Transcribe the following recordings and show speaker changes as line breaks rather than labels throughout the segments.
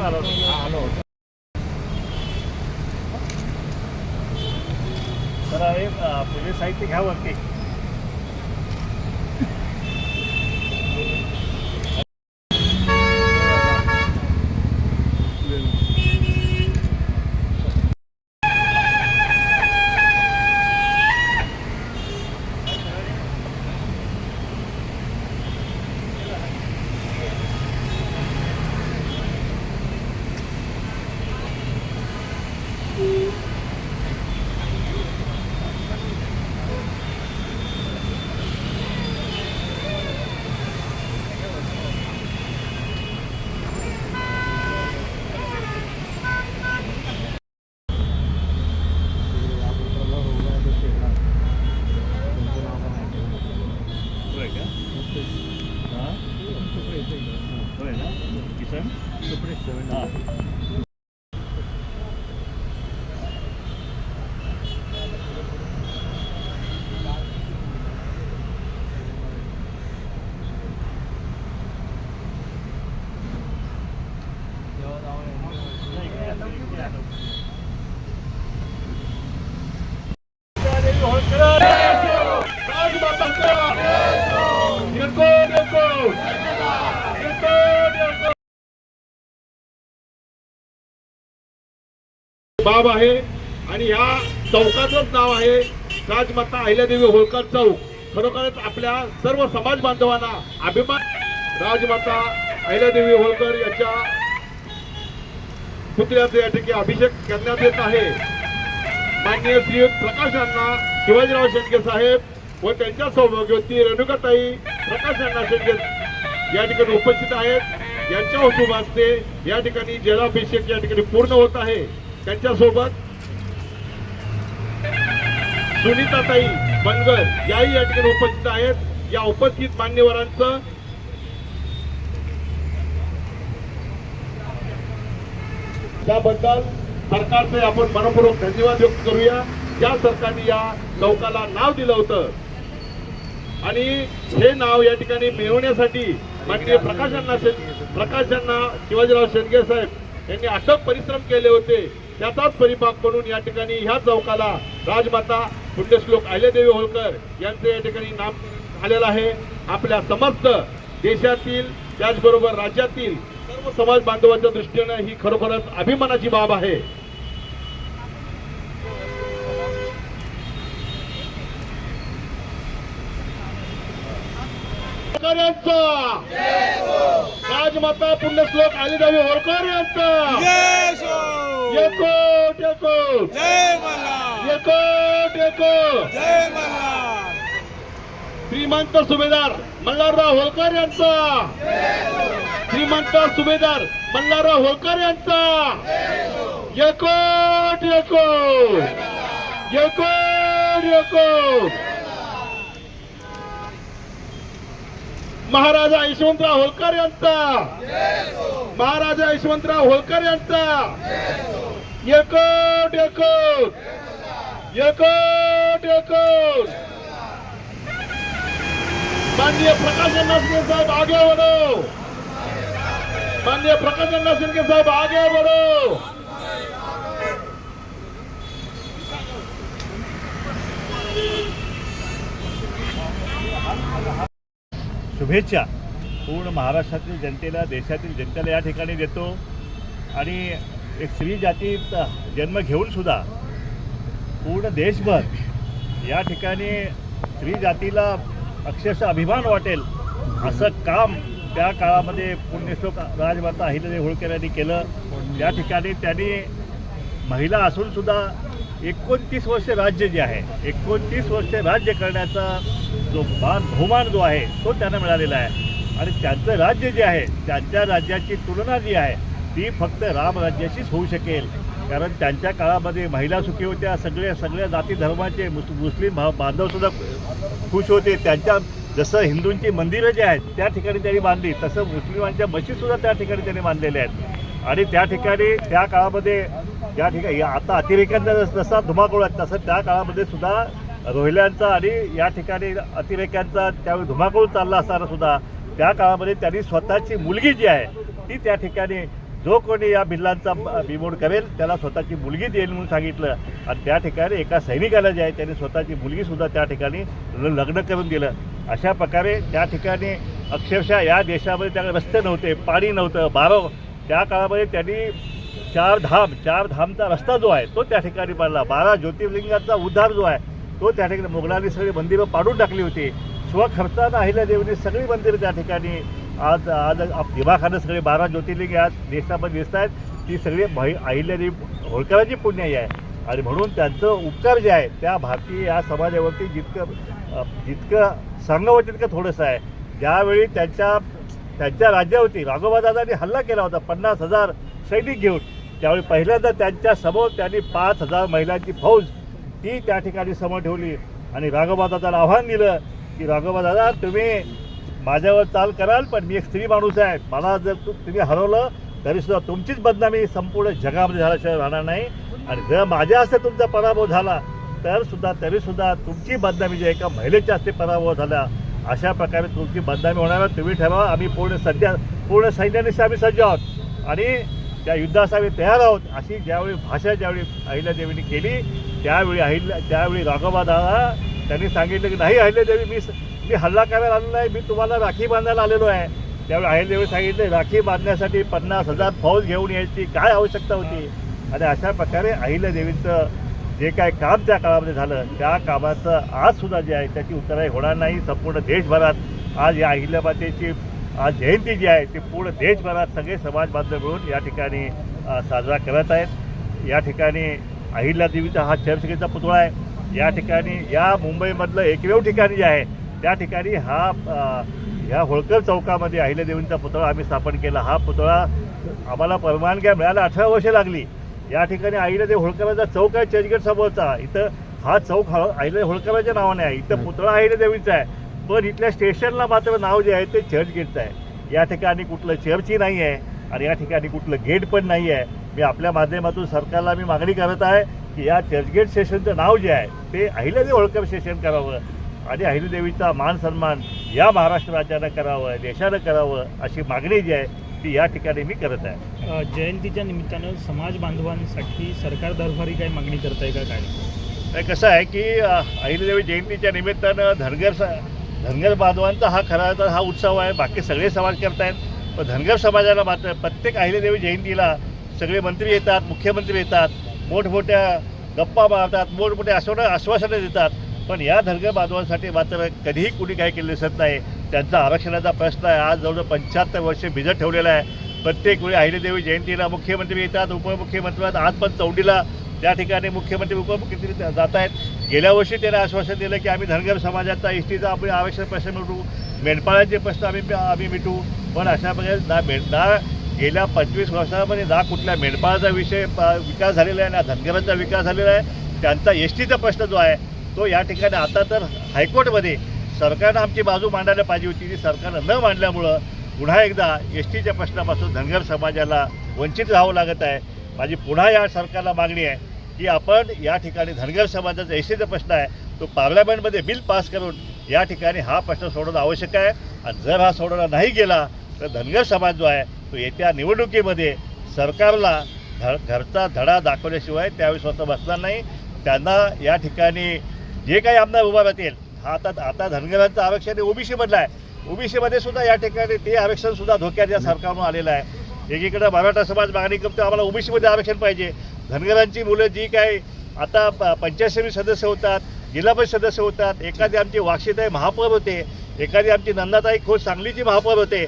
पण आलो आलो. होतो तर हे पूजे साहित्य घ्यावं की होय का हा? होय ना किसन हा
बाब आहे आणि ह्या चौकाचंच नाव आहे राजमाता अहिल्यादेवी होळकर चौक. खरोखरच आपल्या सर्व समाज बांधवांना अभिमान. राजमाता अहिल्यादेवी होळकर यांच्या पुतळ्याचे या ठिकाणी अभिषेक करण्यात येत आहे. माननीय श्री प्रकाश यांना शिवाजीराव शेटके साहेब व त्यांच्या सौभाग्यवती रेणुकाताई प्रकाश यांना शेटके या ठिकाणी उपस्थित आहेत. यांच्या हुकूम या ठिकाणी जलाभिषेक या ठिकाणी पूर्ण होत आहे. त्यांच्यासोबत सुनीताताई बनगर याही या ठिकाणी उपस्थित आहेत. या उपस्थित मान्यवरांचं त्याबद्दल सरकारचे आपण मनपूर्वक धन्यवाद व्यक्त करूया. या सरकारने या चौकाला नाव दिलं होतं. आणि हे नाव या ठिकाणी मिळवण्यासाठी माननीय प्रकाशांना प्रकाशांना शिवाजीराव शेटगे साहेब यांनी अथक परिश्रम केले होते. त्याचाच परिपाक म्हणून या ठिकाणी ह्या चौकाला राजमाता पुण्यश्लोक अहिल्यादेवी होळकर यांचं या ठिकाणी नाम झालेलं आहे. आपल्या समस्त देशातील त्याचबरोबर राज्यातील सर्व समाज बांधवांच्या दृष्टीनं ही खरोखरच अभिमानाची बाब आहे. राजमाता पुण्यश्लोक अहिल्यादेवी होळकर यांचा! एकूट एकूट एकूट एकूट श्रीमंत सुभेदार मल्हारराव होळकर यांचा. श्रीमंत सुभेदार मल्हारराव होळकर यांचा. एकूट एकूट एकूट एकूट महाराजा यशवंतराव होळकर यांचा. महाराजा यशवंतराव होळकर यांचा. एकट एकट एकट एकट माननीय प्रकाश अण्णा साहेब आगे बढ़ो माननीय प्रकाश अण्णा सिंह साहब आगे बढ़ो
शुभेच्छा. पूर्ण महाराष्ट्रातील जनतेला देशातील जनतेला या ठिकाणी देतो. आणि एक स्त्री जातीत जन्म घेऊन सुद्धा पूर्ण देशभर या ठिकाणी स्त्री जातीला अक्षरशः अभिमान वाटेल असं काम त्या काळामध्ये पुण्यश्लोक राजमाता अहिल्यादेवी होळकर यांनी केलं. त्या ठिकाणी त्यांनी महिला असूनसुद्धा एकोणतीस वर्ष राज्य जे आहे एकोणतीस वर्ष राज्य करण्याचा जो मान बहुमान जो आहे तो त्यांना मिळालेला आहे. आणि त्यांचं राज्य जे आहे त्यांच्या राज्याची तुलना जी आहे ती फक्त रामराज्याशीच होऊ शकेल. कारण त्यांच्या काळामध्ये महिला सुखी होत्या सगळ्या सगळ्या जाती धर्माचे मुस मुस्लिम भा बांधवसुद्धा खुश होते. त्यांच्या जसं हिंदूंची मंदिरं जी आहेत त्या ठिकाणी त्यांनी बांधली तसं मुस्लिमांच्या मशीदसुद्धा त्या ठिकाणी त्यांनी बांधलेल्या आहेत. आणि त्या ठिकाणी त्या काळामध्ये त्या ठिकाणी या आता अतिरेक्यांचा जसा धुमाकूळ आहे तसं त्या काळामध्ये सुद्धा रोहिल्यांचा आणि या ठिकाणी अतिरेक्यांचा त्यावेळी धुमाकूळ चालला असताना सुद्धा त्या काळामध्ये त्यांनी स्वतःची मुलगी जी आहे ती त्या ठिकाणी जो कोणी या बिल्लांचा बिमोड करेल त्याला स्वतःची मुलगी देईल म्हणून सांगितलं. आणि त्या ठिकाणी एका सैनिकाला जे आहे त्यांनी स्वतःची मुलगीसुद्धा त्या ठिकाणी लग्न करून दिलं. अशा प्रकारे त्या ठिकाणी अक्षरशः या देशामध्ये त्या रस्ते नव्हते पाणी नव्हतं बारो त्या काळामध्ये त्यांनी चार धाम चार धामचा रस्ता जो आहे तो त्या ठिकाणी बांधला बारा ज्योतिर्लिंगाचा उद्धार जो आहे तो त्या ठिकाणी मुघलांनी सगळी मंदिरं पाडून टाकली होती. स्वखर्चानं अहिल्यादेवीने सगळी मंदिरं त्या ठिकाणी आज आज आप- दिमाखानं सगळे बारा ज्योतिर्लिंग आज देशामध्ये दिसत आहेत ती सगळी महि अहिल्यादेवी होळकरांची पुण्याई आहे. आणि म्हणून त्यांचं उपकार जे आहे त्या भारतीय या समाजावरती जितकं जितकं सांगावं तितकं थोडंसं आहे. ज्यावेळी त्यांच्या त्यांच्या राज्यावरती राघोबादादांनी हल्ला केला होता पन्नास हजार सैनिक घेऊन त्यावेळी पहिल्यांदा त्यांच्यासमोर त्यांनी पाच हजार महिलांची फौज ती त्या ठिकाणी समोर ठेवली आणि राघोबादादाला आव्हान दिलं की राघोबादादा तुम्ही माझ्यावर चाल कराल पण मी एक स्त्री माणूस आहे. मला जर तु तुम्ही हरवलं तरीसुद्धा तुमचीच बदनामी संपूर्ण जगामध्ये झाल्याशिवाय राहणार नाही. आणि जर माझ्या हस्ते तुमचा पराभव झाला तर सुद्धा तरीसुद्धा तुमची बदनामी जी एका महिलेच्या हस्ते पराभव झाला अशा प्रकारे तुमची बदनामी होणार तुम्ही ठरवा आम्ही पूर्ण सध्या पूर्ण सैन्यानिशी आम्ही सज्ज आहोत. आणि त्या युद्धास आम्ही तयार आहोत. अशी ज्यावेळी भाषा ज्यावेळी अहिल्यादेवीने केली त्यावेळी अहिल्या त्यावेळी राघोबा दादा त्यांनी सांगितलं की नाही अहिल्यादेवी मी मी हल्ला करायला आलेलो आहे मी तुम्हाला राखी बांधायला आलेलो आहे. त्यावेळी अहिल्यादेवी सांगितलं राखी बांधण्यासाठी पन्नास हजार फौज घेऊन यायची काय आवश्यकता होती? आणि अशा प्रकारे अहिल्यादेवीचं जे काय काम त्या काळामध्ये झालं त्या कामाचं आज सुद्धा जे आहे त्याची उत्तराई होणार नाही. संपूर्ण देशभरात आज या अहिल्यामातेची आज जयंती जी आहे ती पूर्ण देशभरात सगळे समाज बांधव मिळून या ठिकाणी साजरा करत आहेत. या ठिकाणी अहिल्यादेवीचा हा चर्चगेचा पुतळा आहे. या ठिकाणी या मुंबईमधलं एकमेव ठिकाणी जे आहे त्या ठिकाणी हा ह्या होळकर चौकामध्ये अहिल्यादेवींचा पुतळा आम्ही स्थापन केला. हा पुतळा आम्हाला परवानग्या मिळायला अठरा वर्षे लागली. या ठिकाणी अहिल्यादेव होळकरांचा चौक आहे चर्चगेट समोरचा. इथं हा चौक हा अहिल्या होळकरांच्या नावाने आहे. इथं पुतळा अहिल्यादेवीचा आहे. पण इथल्या स्टेशनला मात्र नाव जे आहे ते चर्चगेटचं आहे. या ठिकाणी कुठलं चर्चही नाही आहे आणि या ठिकाणी कुठलं गेट पण नाही आहे मी आपल्या माध्यमातून सरकारला मी मागणी करत आहे की या चर्चगेट स्टेशनचं नाव जे आहे ते अहिल्यादेवी होळकर स्टेशन करावं आणि अहिल्यादेवीचा मान सन्मान या महाराष्ट्र राज्यानं करावं देशानं करावं अशी मागणी जी आहे ती या ठिकाणी मी करत आहे.
जयंतीच्या निमित्तानं समाज बांधवांसाठी सरकार दरबारी काही मागणी करताय का काय?
नाही कसं आहे की अहिल्यादेवी जयंतीच्या निमित्तानं धनगर स धनगर बांधवांचा हा खरा तर हा उत्सव आहे बाकी सगळे समाज करतायत. पण धनगर समाजाला मात्र प्रत्येक अहिल्यादेवी जयंतीला सगळे मंत्री येतात मुख्यमंत्री येतात मोठमोठ्या गप्पा मारतात मोठमोठे आश्वानं आश्वासनं देतात. पण या धनगर बांधवांसाठी मात्र कधीही कुणी काही केलं दिसत नाही. त्यांचा आरक्षणाचा प्रश्न आहे. आज जवळजवळ पंच्याहत्तर वर्षे भिजत ठेवलेला आहे. प्रत्येक वेळी अहिल्यादेवी जयंतीला मुख्यमंत्री येतात उपमुख्यमंत्री आज पण चौंडीला त्या ठिकाणी मुख्यमंत्री उपमुख्यमंत्री जात आहेत. गेल्या वर्षी त्यांना आश्वासन दिलं की आम्ही धनगर समाजाचा इष्टीचा टीचा आपण आरक्षण प्रश्न मिटू मेंढपाळांचे प्रश्न आम्ही आम्ही मिटू पण अशा प्रकारे ना मेंढ ना गेल्या पंचवीस वर्षामध्ये ना कुठल्या मेंढपाळाचा विषय प- विकास झालेला आहे ना धनगरांचा विकास झालेला आहे त्यांचा एस टीचा प्रश्न जो आहे तो या ठिकाणी आता तर हायकोर्टमध्ये सरकारनं आमची बाजू मांडायला पाहिजे होती. ती सरकारनं न मांडल्यामुळं पुन्हा एकदा एस टीच्या प्रश्नापासून धनगर समाजाला वंचित राहावं लागत आहे. माझी पुन्हा या सरकारला मागणी आहे की आपण या ठिकाणी धनगर समाजाचा एस टीचा प्रश्न आहे तो पार्लमेंटमध्ये बिल पास करून या ठिकाणी हा प्रश्न सोडवणं आवश्यक आहे. आणि जर हा सोडवला नाही गेला तर धनगर समाज जो आहे येत्या निवडणुकीमध्ये सरकारला ध घरचा धडा दाखवल्याशिवाय त्यावेळी स्वतः बसणार नाही. त्यांना या ठिकाणी जे काही आमदार उभा राहतील हा आता आता धनगरांचं आरक्षण हे ओबीसीमधलं आहे. ओबीसीमध्ये सुद्धा या ठिकाणी ते आरक्षण सुद्धा धोक्यात या सरकारनं आलेलं आहे. एकीकडे मराठा समाज मागणी करतो आम्हाला ओबीसीमध्ये आरक्षण पाहिजे. धनगरांची मुलं जी काही आता पंचायत समिती सदस्य होतात जिल्हा परिषद सदस्य होतात एखादी आमची वाक्षीताई महापौर होते एखादी आमची नंदाताई खोत सांगलीची महापौर होते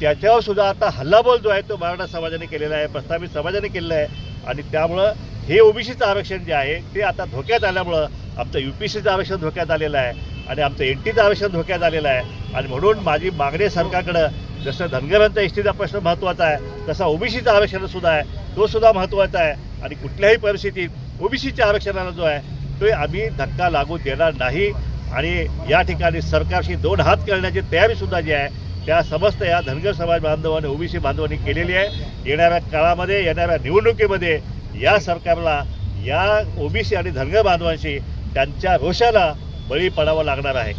त्याच्यावर सुद्धा आता हल्लाबोल जो आहे तो मराठा समाजाने केलेला आहे प्रस्थापित समाजाने केलेला आहे. आणि त्यामुळं हे ओबीसीचं आरक्षण जे आहे ते आता धोक्यात आल्यामुळं आमचं यू पी सीचं आरक्षण धोक्यात आलेलं आहे आणि आमचं एन टीचं आरक्षण धोक्यात आलेलं आहे. आणि म्हणून माझी मागणी सरकारकडं जसं धनगरांचा एस टीचा प्रश्न महत्त्वाचा आहे तसा ओबीसीचं आरक्षण सुद्धा आहे तो सुद्धा महत्त्वाचा आहे. आणि कुठल्याही परिस्थितीत ओबीसीच्या आरक्षणाला जो आहे तो आम्ही धक्का लागू देणार नाही. आणि या ठिकाणी सरकारशी दोन हात करण्याची तयारीसुद्धा जी आहे त्या समस्त या धनगर समाज बांधवांनी ओबीसी बांधवांनी केलेली आहे. येणाऱ्या काळामध्ये येणाऱ्या निवडणुकीमध्ये या सरकारला या ओबीसी आणि धनगर बांधवांशी त्यांच्या रोषाला बळी पडावं लागणार आहे.